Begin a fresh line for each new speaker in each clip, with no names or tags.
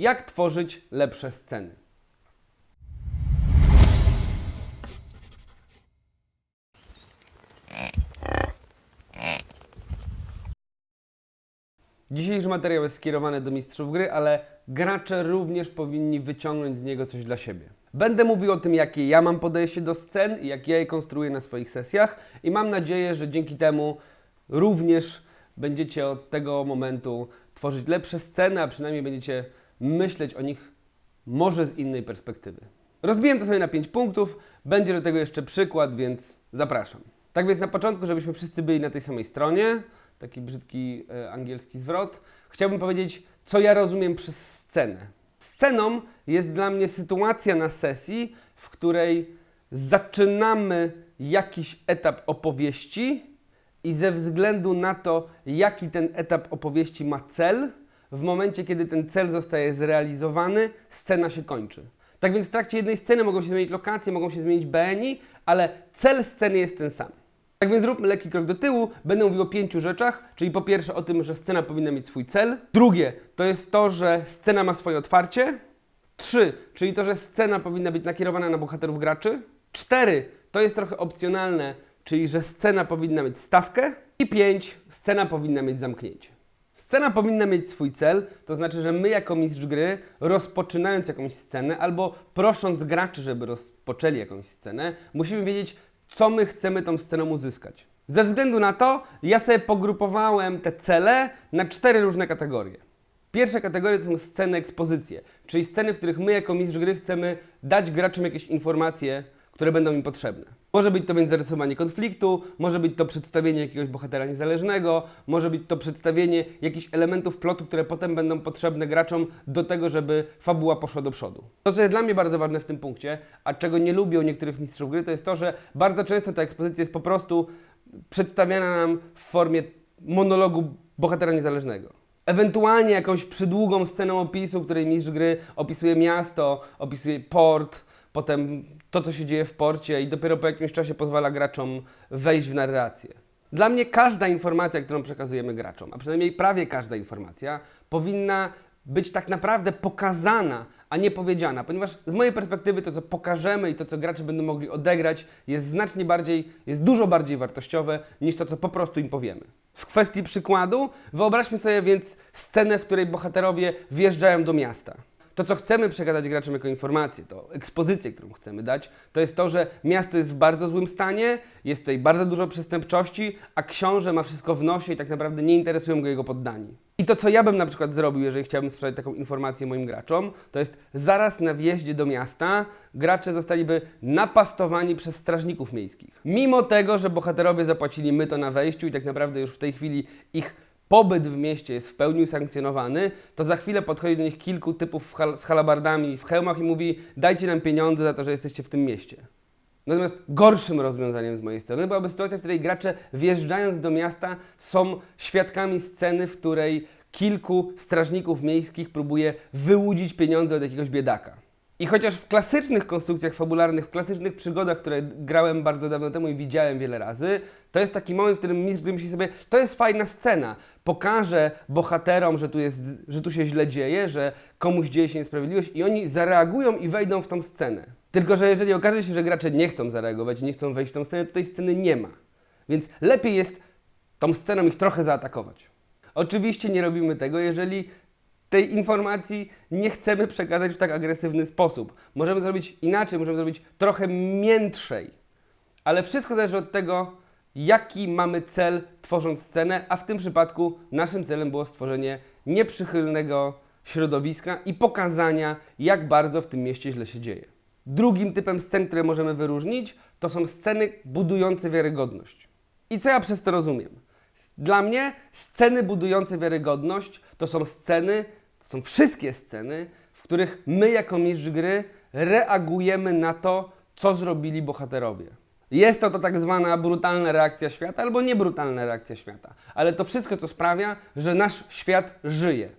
Jak tworzyć lepsze sceny? Dzisiejszy materiał jest skierowany do mistrzów gry, ale gracze również powinni wyciągnąć z niego coś dla siebie. Będę mówił o tym, jakie ja mam podejście do scen i jak ja je konstruuję na swoich sesjach i mam nadzieję, że dzięki temu również będziecie od tego momentu tworzyć lepsze sceny, a przynajmniej będziecie myśleć o nich może z innej perspektywy. Rozbiłem to sobie na 5 punktów, będzie do tego jeszcze przykład, więc zapraszam. Tak więc na początku, żebyśmy wszyscy byli na tej samej stronie, taki brzydki e, angielski zwrot, chciałbym powiedzieć, co ja rozumiem przez scenę. Sceną jest dla mnie sytuacja na sesji, w której zaczynamy jakiś etap opowieści i ze względu na to, jaki ten etap opowieści ma cel, w momencie, kiedy ten cel zostaje zrealizowany, scena się kończy. Tak więc w trakcie jednej sceny mogą się zmienić lokacje, mogą się zmienić BNI, ale cel sceny jest ten sam. Tak więc zróbmy lekki krok do tyłu. Będę mówił o pięciu rzeczach, czyli po pierwsze o tym, że scena powinna mieć swój cel. Drugie, to jest to, że scena ma swoje otwarcie. Trzy, czyli to, że scena powinna być nakierowana na bohaterów graczy. Cztery, to jest trochę opcjonalne, czyli że scena powinna mieć stawkę. I pięć, scena powinna mieć zamknięcie. Scena powinna mieć swój cel, to znaczy, że my jako mistrz gry, rozpoczynając jakąś scenę albo prosząc graczy, żeby rozpoczęli jakąś scenę, musimy wiedzieć, co my chcemy tą sceną uzyskać. Ze względu na to, ja sobie pogrupowałem te cele na cztery różne kategorie. Pierwsza kategoria to są sceny ekspozycje, czyli sceny, w których my jako mistrz gry chcemy dać graczom jakieś informacje, które będą im potrzebne. Może być to więc zarysowanie konfliktu, może być to przedstawienie jakiegoś bohatera niezależnego, może być to przedstawienie jakichś elementów plotu, które potem będą potrzebne graczom do tego, żeby fabuła poszła do przodu. To, co jest dla mnie bardzo ważne w tym punkcie, a czego nie lubią niektórych mistrzów gry, to jest to, że bardzo często ta ekspozycja jest po prostu przedstawiana nam w formie monologu bohatera niezależnego. Ewentualnie jakąś przydługą sceną opisu, w której mistrz gry opisuje miasto, opisuje port, potem to, co się dzieje w porcie i dopiero po jakimś czasie pozwala graczom wejść w narrację. Dla mnie każda informacja, którą przekazujemy graczom, a przynajmniej prawie każda informacja, powinna być tak naprawdę pokazana, a nie powiedziana, ponieważ z mojej perspektywy to, co pokażemy i to, co gracze będą mogli odegrać, jest znacznie bardziej, jest dużo bardziej wartościowe niż to, co po prostu im powiemy. W kwestii przykładu, wyobraźmy sobie więc scenę, w której bohaterowie wjeżdżają do miasta. To, co chcemy przekazać graczom jako informację, to ekspozycję, którą chcemy dać, to jest to, że miasto jest w bardzo złym stanie, jest tutaj bardzo dużo przestępczości, a książę ma wszystko w nosie i tak naprawdę nie interesują go jego poddani. I to, co ja bym na przykład zrobił, jeżeli chciałbym sprzedać taką informację moim graczom, to jest zaraz na wjeździe do miasta gracze zostaliby napastowani przez strażników miejskich. Mimo tego, że bohaterowie zapłacili myto na wejściu i tak naprawdę już w tej chwili ich pobyt w mieście jest w pełni usankcjonowany, to za chwilę podchodzi do nich kilku typów z halabardami w hełmach i mówi dajcie nam pieniądze za to, że jesteście w tym mieście. Natomiast gorszym rozwiązaniem z mojej strony byłaby sytuacja, w której gracze wjeżdżając do miasta są świadkami sceny, w której kilku strażników miejskich próbuje wyłudzić pieniądze od jakiegoś biedaka. I chociaż w klasycznych konstrukcjach fabularnych, w klasycznych przygodach, które grałem bardzo dawno temu i widziałem wiele razy, to jest taki moment, w którym mistrz gry myśli sobie, to jest fajna scena, pokażę bohaterom, że tu, jest, że tu się źle dzieje, że komuś dzieje się niesprawiedliwość i oni zareagują i wejdą w tą scenę. Tylko, że jeżeli okaże się, że gracze nie chcą zareagować nie chcą wejść w tą scenę, to tej sceny nie ma. Więc lepiej jest tą sceną ich trochę zaatakować. Oczywiście nie robimy tego, jeżeli tej informacji nie chcemy przekazać w tak agresywny sposób. Możemy zrobić inaczej, możemy zrobić trochę miętrzej. Ale wszystko zależy od tego, jaki mamy cel tworząc scenę, a w tym przypadku naszym celem było stworzenie nieprzychylnego środowiska i pokazania, jak bardzo w tym mieście źle się dzieje. Drugim typem scen, które możemy wyróżnić, to są sceny budujące wiarygodność. I co ja przez to rozumiem? Dla mnie sceny budujące wiarygodność to są sceny, to są wszystkie sceny, w których my jako mistrz gry reagujemy na to, co zrobili bohaterowie. Jest to, to tak zwana brutalna reakcja świata albo niebrutalna reakcja świata, ale to wszystko, co sprawia, że nasz świat żyje.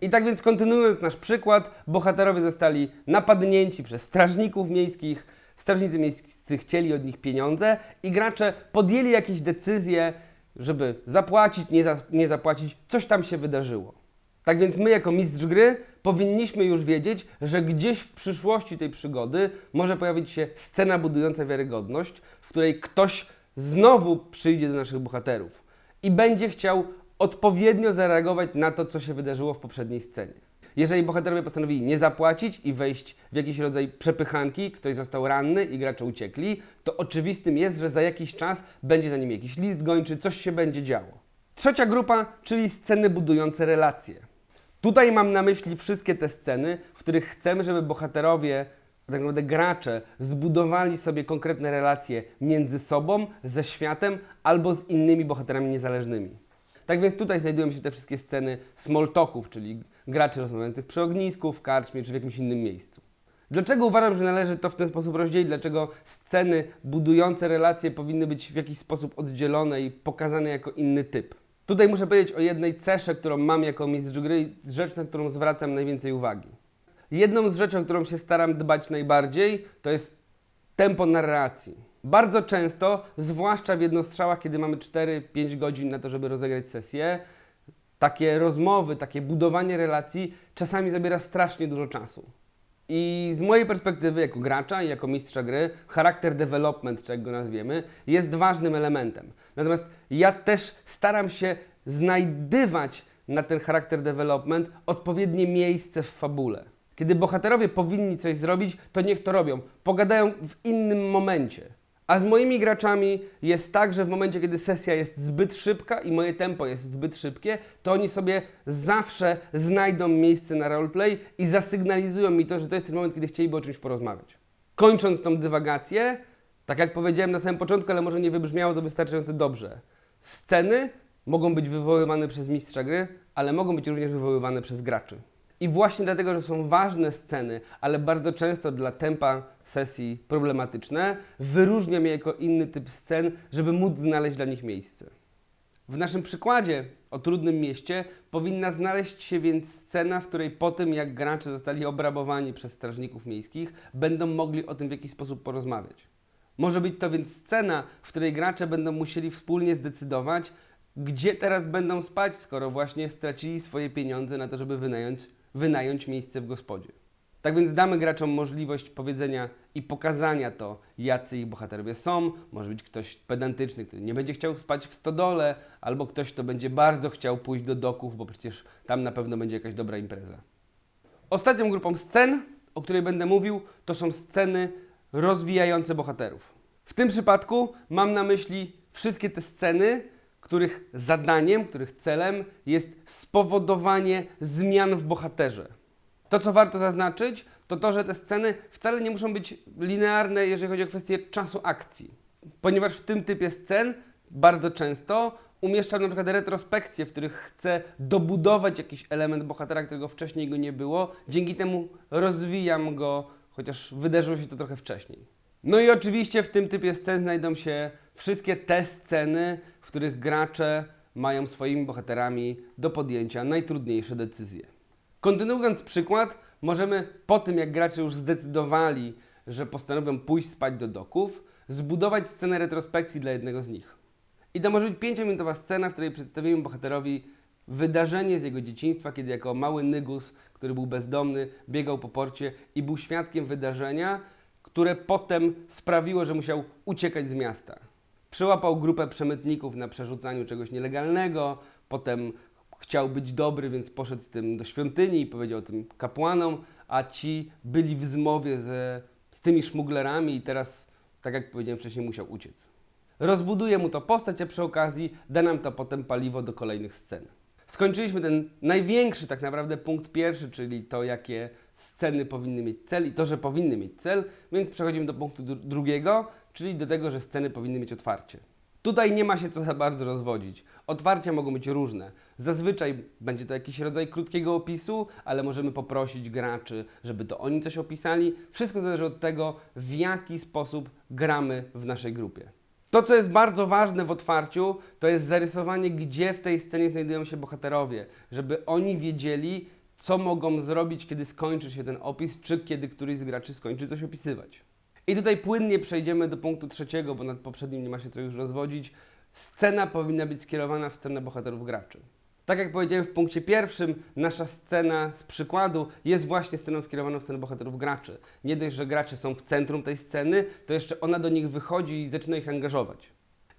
I tak więc kontynuując nasz przykład, bohaterowie zostali napadnięci przez strażników miejskich, strażnicy miejscy chcieli od nich pieniądze i gracze podjęli jakieś decyzje, żeby zapłacić, nie, za, nie zapłacić, coś tam się wydarzyło. Tak więc my jako mistrz gry powinniśmy już wiedzieć, że gdzieś w przyszłości tej przygody może pojawić się scena budująca wiarygodność, w której ktoś znowu przyjdzie do naszych bohaterów i będzie chciał odpowiednio zareagować na to, co się wydarzyło w poprzedniej scenie. Jeżeli bohaterowie postanowili nie zapłacić i wejść w jakiś rodzaj przepychanki, ktoś został ranny i gracze uciekli, to oczywistym jest, że za jakiś czas będzie za nim jakiś list gończy, coś się będzie działo. Trzecia grupa, czyli sceny budujące relacje. Tutaj mam na myśli wszystkie te sceny, w których chcemy, żeby bohaterowie, tak naprawdę gracze, zbudowali sobie konkretne relacje między sobą, ze światem albo z innymi bohaterami niezależnymi. Tak więc tutaj znajdują się te wszystkie sceny small talków, czyli graczy rozmawiających przy ognisku, w karczmie czy w jakimś innym miejscu. Dlaczego uważam, że należy to w ten sposób rozdzielić? Dlaczego sceny budujące relacje powinny być w jakiś sposób oddzielone i pokazane jako inny typ? Tutaj muszę powiedzieć o jednej cesze, którą mam jako mistrz gry i rzecz, na którą zwracam najwięcej uwagi. Jedną z rzeczy, o którą się staram dbać najbardziej, to jest tempo narracji. Bardzo często, zwłaszcza w jednostrzałach, kiedy mamy 4-5 godzin na to, żeby rozegrać sesję, takie rozmowy, takie budowanie relacji czasami zabiera strasznie dużo czasu. I z mojej perspektywy, jako gracza i jako mistrza gry, charakter development, czy jak go nazwiemy, jest ważnym elementem. Natomiast ja też staram się znajdywać na ten charakter development odpowiednie miejsce w fabule. Kiedy bohaterowie powinni coś zrobić, to niech to robią. Pogadają w innym momencie. A z moimi graczami jest tak, że w momencie, kiedy sesja jest zbyt szybka i moje tempo jest zbyt szybkie, to oni sobie zawsze znajdą miejsce na roleplay i zasygnalizują mi to, że to jest ten moment, kiedy chcieliby o czymś porozmawiać. Kończąc tą dywagację, tak jak powiedziałem na samym początku, ale może nie wybrzmiało to wystarczająco dobrze. Sceny mogą być wywoływane przez mistrza gry, ale mogą być również wywoływane przez graczy. I właśnie dlatego, że są ważne sceny, ale bardzo często dla tempa sesji problematyczne, wyróżniam je jako inny typ scen, żeby móc znaleźć dla nich miejsce. W naszym przykładzie o trudnym mieście powinna znaleźć się więc scena, w której po tym, jak gracze zostali obrabowani przez strażników miejskich, będą mogli o tym w jakiś sposób porozmawiać. Może być to więc scena, w której gracze będą musieli wspólnie zdecydować, gdzie teraz będą spać, skoro właśnie stracili swoje pieniądze na to, żeby wynająć, wynająć miejsce w gospodzie. Tak więc damy graczom możliwość powiedzenia i pokazania to, jacy ich bohaterowie są. Może być ktoś pedantyczny, który nie będzie chciał spać w stodole, albo ktoś, kto będzie bardzo chciał pójść do doków, bo przecież tam na pewno będzie jakaś dobra impreza. Ostatnią grupą scen, o której będę mówił, to są sceny rozwijające bohaterów. W tym przypadku mam na myśli wszystkie te sceny, których zadaniem, których celem jest spowodowanie zmian w bohaterze. To, co warto zaznaczyć, to to, że te sceny wcale nie muszą być linearne, jeżeli chodzi o kwestię czasu akcji. Ponieważ w tym typie scen bardzo często umieszczam na przykład retrospekcje, w których chcę dobudować jakiś element bohatera, którego wcześniej go nie było. Dzięki temu rozwijam go, chociaż wydarzyło się to trochę wcześniej. No i oczywiście w tym typie scen znajdą się wszystkie te sceny, w których gracze mają swoimi bohaterami do podjęcia najtrudniejsze decyzje. Kontynuując przykład, możemy po tym, jak gracze już zdecydowali, że postanowią pójść spać do doków, zbudować scenę retrospekcji dla jednego z nich. I to może być 5-minutowa scena, w której przedstawimy bohaterowi wydarzenie z jego dzieciństwa, kiedy jako mały nygus, który był bezdomny, biegał po porcie i był świadkiem wydarzenia, które potem sprawiło, że musiał uciekać z miasta. Przyłapał grupę przemytników na przerzucaniu czegoś nielegalnego, potem chciał być dobry, więc poszedł z tym do świątyni i powiedział o tym kapłanom, a ci byli w zmowie ze, z tymi szmuglerami i teraz, tak jak powiedziałem wcześniej, musiał uciec. Rozbuduje mu to postać, a przy okazji da nam to potem paliwo do kolejnych scen. Skończyliśmy ten największy tak naprawdę punkt pierwszy, czyli to, jakie sceny powinny mieć cel i to, że powinny mieć cel, więc przechodzimy do punktu dru- drugiego, czyli do tego, że sceny powinny mieć otwarcie. Tutaj nie ma się co za bardzo rozwodzić. Otwarcia mogą być różne. Zazwyczaj będzie to jakiś rodzaj krótkiego opisu, ale możemy poprosić graczy, żeby to oni coś opisali. Wszystko zależy od tego, w jaki sposób gramy w naszej grupie. To, co jest bardzo ważne w otwarciu, to jest zarysowanie, gdzie w tej scenie znajdują się bohaterowie, żeby oni wiedzieli, co mogą zrobić, kiedy skończy się ten opis, czy kiedy któryś z graczy skończy coś opisywać. I tutaj płynnie przejdziemy do punktu trzeciego, bo nad poprzednim nie ma się co już rozwodzić. Scena powinna być skierowana w stronę bohaterów graczy. Tak jak powiedziałem w punkcie pierwszym, nasza scena z przykładu jest właśnie sceną skierowaną w stronę bohaterów graczy. Nie dość, że gracze są w centrum tej sceny, to jeszcze ona do nich wychodzi i zaczyna ich angażować.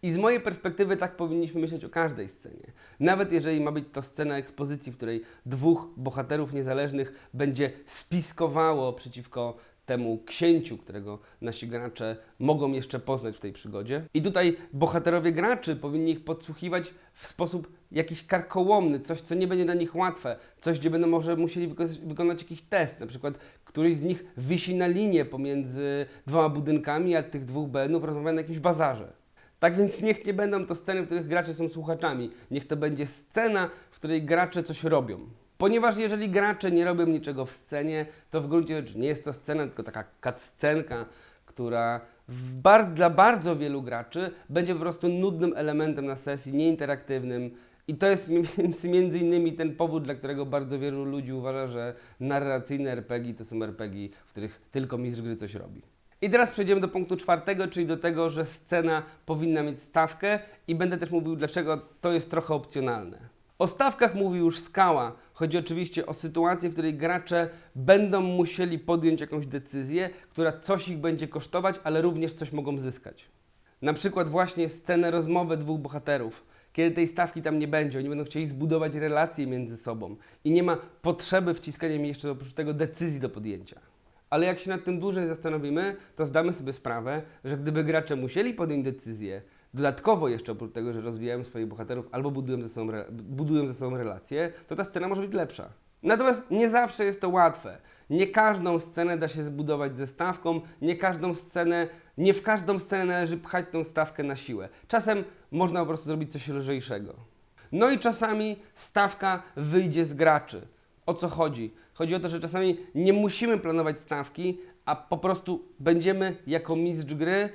I z mojej perspektywy tak powinniśmy myśleć o każdej scenie. Nawet jeżeli ma być to scena ekspozycji, w której dwóch bohaterów niezależnych będzie spiskowało przeciwko temu księciu, którego nasi gracze mogą jeszcze poznać w tej przygodzie. I tutaj bohaterowie graczy powinni ich podsłuchiwać w sposób jakiś karkołomny, coś, co nie będzie dla nich łatwe, coś, gdzie będą może musieli wykonać, jakiś test. Na przykład któryś z nich wisi na linie pomiędzy dwoma budynkami, a tych dwóch benów rozmawia na jakimś bazarze. Tak więc niech nie będą to sceny, w których gracze są słuchaczami. Niech to będzie scena, w której gracze coś robią. Ponieważ jeżeli gracze nie robią niczego w scenie, to w gruncie rzeczy nie jest to scena, tylko taka cutscenka, która bar- dla bardzo wielu graczy będzie po prostu nudnym elementem na sesji, nieinteraktywnym. I to jest między, między innymi ten powód, dla którego bardzo wielu ludzi uważa, że narracyjne RPG to są RPG, w których tylko mistrz gry coś robi. I teraz przejdziemy do punktu czwartego, czyli do tego, że scena powinna mieć stawkę i będę też mówił, dlaczego to jest trochę opcjonalne. O stawkach mówi już Skała. Chodzi oczywiście o sytuację, w której gracze będą musieli podjąć jakąś decyzję, która coś ich będzie kosztować, ale również coś mogą zyskać. Na przykład właśnie scenę rozmowy dwóch bohaterów. Kiedy tej stawki tam nie będzie, oni będą chcieli zbudować relacje między sobą i nie ma potrzeby wciskania im jeszcze oprócz tego decyzji do podjęcia. Ale jak się nad tym dłużej zastanowimy, to zdamy sobie sprawę, że gdyby gracze musieli podjąć decyzję, dodatkowo jeszcze oprócz tego, że rozwijają swoich bohaterów albo budują ze sobą, budują ze sobą relacje, to ta scena może być lepsza. Natomiast nie zawsze jest to łatwe. Nie każdą scenę da się zbudować ze stawką, nie każdą scenę, nie w każdą scenę należy pchać tą stawkę na siłę. Czasem można po prostu zrobić coś lżejszego. No i czasami stawka wyjdzie z graczy. O co chodzi? Chodzi o to, że czasami nie musimy planować stawki, a po prostu będziemy jako mistrz gry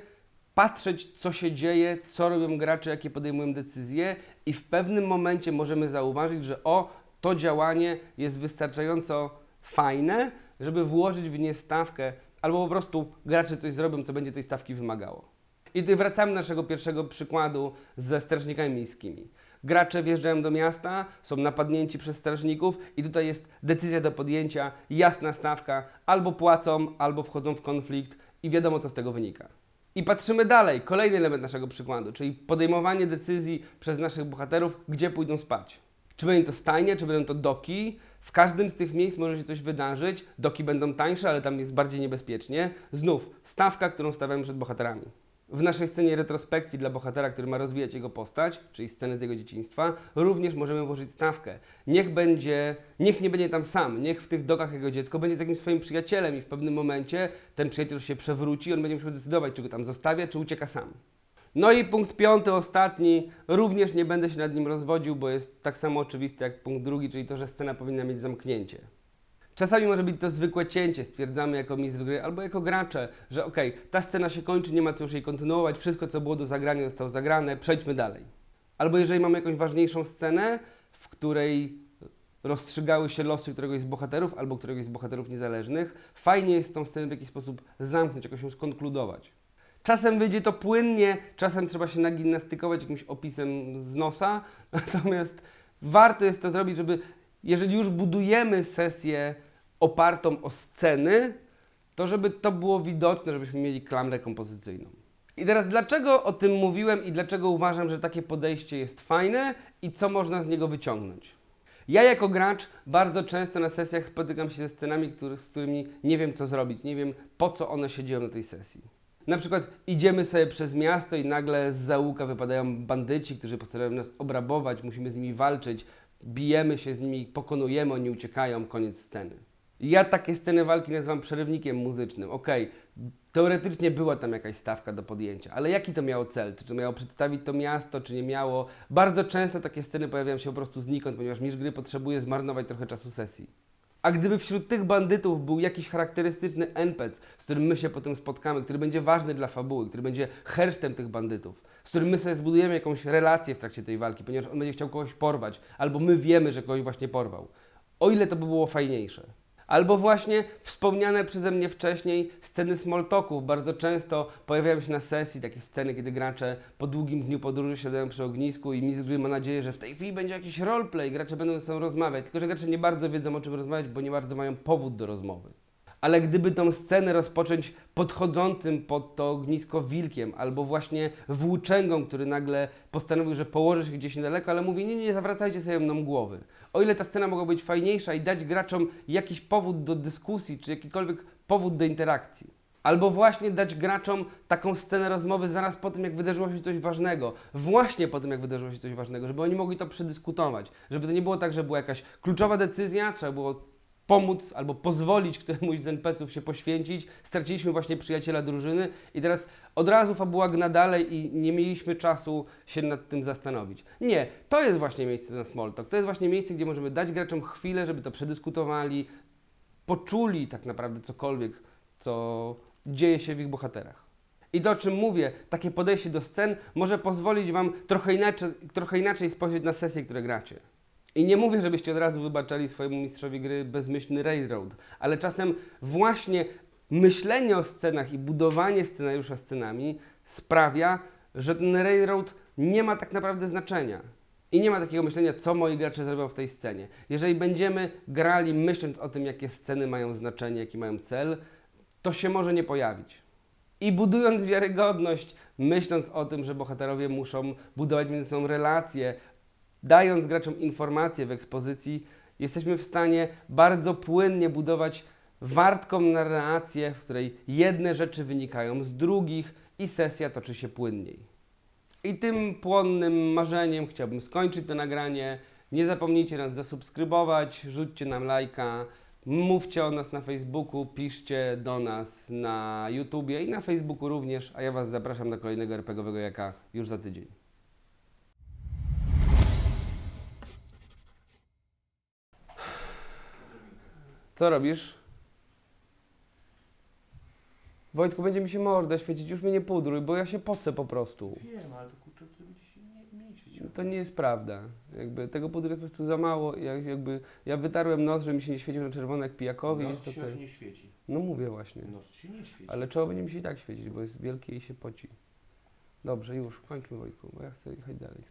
patrzeć, co się dzieje, co robią gracze, jakie podejmują decyzje, i w pewnym momencie możemy zauważyć, że o, to działanie jest wystarczająco fajne, żeby włożyć w nie stawkę, albo po prostu gracze coś zrobią, co będzie tej stawki wymagało. I wracamy do naszego pierwszego przykładu ze strażnikami miejskimi. Gracze wjeżdżają do miasta, są napadnięci przez strażników i tutaj jest decyzja do podjęcia, jasna stawka, albo płacą, albo wchodzą w konflikt i wiadomo co z tego wynika. I patrzymy dalej, kolejny element naszego przykładu, czyli podejmowanie decyzji przez naszych bohaterów, gdzie pójdą spać. Czy będzie to stajnia, czy będą to doki. W każdym z tych miejsc może się coś wydarzyć. Doki będą tańsze, ale tam jest bardziej niebezpiecznie. Znów stawka, którą stawiamy przed bohaterami. W naszej scenie retrospekcji dla bohatera, który ma rozwijać jego postać, czyli scenę z jego dzieciństwa, również możemy włożyć stawkę. Niech będzie, niech nie będzie tam sam, niech w tych dokach jego dziecko będzie z jakimś swoim przyjacielem i w pewnym momencie ten przyjaciel się przewróci, on będzie musiał decydować, czy go tam zostawia, czy ucieka sam. No i punkt piąty, ostatni, również nie będę się nad nim rozwodził, bo jest tak samo oczywisty jak punkt drugi, czyli to, że scena powinna mieć zamknięcie. Czasami może być to zwykłe cięcie, stwierdzamy jako mistrz gry albo jako gracze, że okej, ta scena się kończy, nie ma co już jej kontynuować, wszystko co było do zagrania zostało zagrane, przejdźmy dalej. Albo jeżeli mamy jakąś ważniejszą scenę, w której rozstrzygały się losy któregoś z bohaterów albo któregoś z bohaterów niezależnych, fajnie jest tą scenę w jakiś sposób zamknąć, jakoś ją skonkludować. Czasem wyjdzie to płynnie, czasem trzeba się nagimnastykować jakimś opisem z nosa, natomiast warto jest to zrobić, żeby jeżeli już budujemy sesję opartą o sceny, to żeby to było widoczne, żebyśmy mieli klamrę kompozycyjną. I teraz dlaczego o tym mówiłem i dlaczego uważam, że takie podejście jest fajne i co można z niego wyciągnąć? Ja jako gracz bardzo często na sesjach spotykam się ze scenami, który, z którymi nie wiem co zrobić, nie wiem po co one się dzieją na tej sesji. Na przykład idziemy sobie przez miasto i nagle z załuka wypadają bandyci, którzy postarają nas obrabować, musimy z nimi walczyć, bijemy się z nimi, pokonujemy, oni uciekają, koniec sceny. Ja takie sceny walki nazywam przerywnikiem muzycznym. Okej, teoretycznie była tam jakaś stawka do podjęcia, ale jaki to miało cel? Czy to miało przedstawić to miasto, czy nie miało? Bardzo często takie sceny pojawiają się po prostu znikąd, ponieważ mistrz gry potrzebuje zmarnować trochę czasu sesji. A gdyby wśród tych bandytów był jakiś charakterystyczny NPC, z którym my się potem spotkamy, który będzie ważny dla fabuły, który będzie hersztem tych bandytów, z którym my sobie zbudujemy jakąś relację w trakcie tej walki, ponieważ on będzie chciał kogoś porwać, albo my wiemy, że kogoś właśnie porwał. O ile to by było fajniejsze. Albo właśnie wspomniane przeze mnie wcześniej sceny small talków. Bardzo często pojawiają się na sesji takie sceny, kiedy gracze po długim dniu podróży siadają przy ognisku i mistrz ma nadzieję, że w tej chwili będzie jakiś roleplay, gracze będą ze sobą rozmawiać. Tylko, że gracze nie bardzo wiedzą o czym rozmawiać, bo nie bardzo mają powód do rozmowy. Ale gdyby tą scenę rozpocząć podchodzącym pod to ognisko wilkiem, albo właśnie włóczęgą, który nagle postanowił, że położy się gdzieś niedaleko, ale mówi, nie, nie, zawracajcie sobie mną głowy. O ile ta scena mogła być fajniejsza i dać graczom jakiś powód do dyskusji, czy jakikolwiek powód do interakcji. Albo właśnie dać graczom taką scenę rozmowy zaraz po tym, jak wydarzyło się coś ważnego. Właśnie po tym, jak wydarzyło się coś ważnego, żeby oni mogli to przedyskutować. Żeby to nie było tak, że była jakaś kluczowa decyzja, trzeba było pomóc albo pozwolić któremuś z NPC-ów się poświęcić. Straciliśmy właśnie przyjaciela drużyny i teraz od razu fabuła gna dalej i nie mieliśmy czasu się nad tym zastanowić. Nie, to jest właśnie miejsce na small talk. To jest właśnie miejsce, gdzie możemy dać graczom chwilę, żeby to przedyskutowali, poczuli tak naprawdę cokolwiek, co dzieje się w ich bohaterach. I to, o czym mówię, takie podejście do scen może pozwolić Wam trochę inaczej, trochę inaczej spojrzeć na sesje, które gracie. I nie mówię, żebyście od razu wybaczali swojemu mistrzowi gry bezmyślny railroad, ale czasem właśnie myślenie o scenach i budowanie scenariusza scenami sprawia, że ten railroad nie ma tak naprawdę znaczenia. I nie ma takiego myślenia, co moi gracze zrobią w tej scenie. Jeżeli będziemy grali myśląc o tym, jakie sceny mają znaczenie, jaki mają cel, to się może nie pojawić. I budując wiarygodność, myśląc o tym, że bohaterowie muszą budować między sobą relacje, dając graczom informacje w ekspozycji, jesteśmy w stanie bardzo płynnie budować wartką narrację, w której jedne rzeczy wynikają z drugich i sesja toczy się płynniej. I tym płonnym marzeniem chciałbym skończyć to nagranie. Nie zapomnijcie nas zasubskrybować, rzućcie nam lajka, mówcie o nas na Facebooku, piszcie do nas na YouTubie i na Facebooku również, a ja Was zapraszam do kolejnego RPGowego jaka już za tydzień. Co robisz? Wojtku, będzie mi się morda świecić, już mnie nie pudruj, bo ja się pocę po prostu.
Wiem, ale to kurczę, to będzie się nie, mniej świeciło.
To nie jest prawda. Jakby tego pudru jest po prostu za mało. Ja, jakby, ja wytarłem nos, żeby mi się nie świecił na czerwono jak pijakowi. Jest
się aż
okej.
nie świeci.
No mówię właśnie.
Noc się nie świeci.
Ale czoło będzie mi się i tak świecić, bo jest wielkie i się poci. Dobrze, już, kończmy Wojtku, bo ja chcę jechać dalej.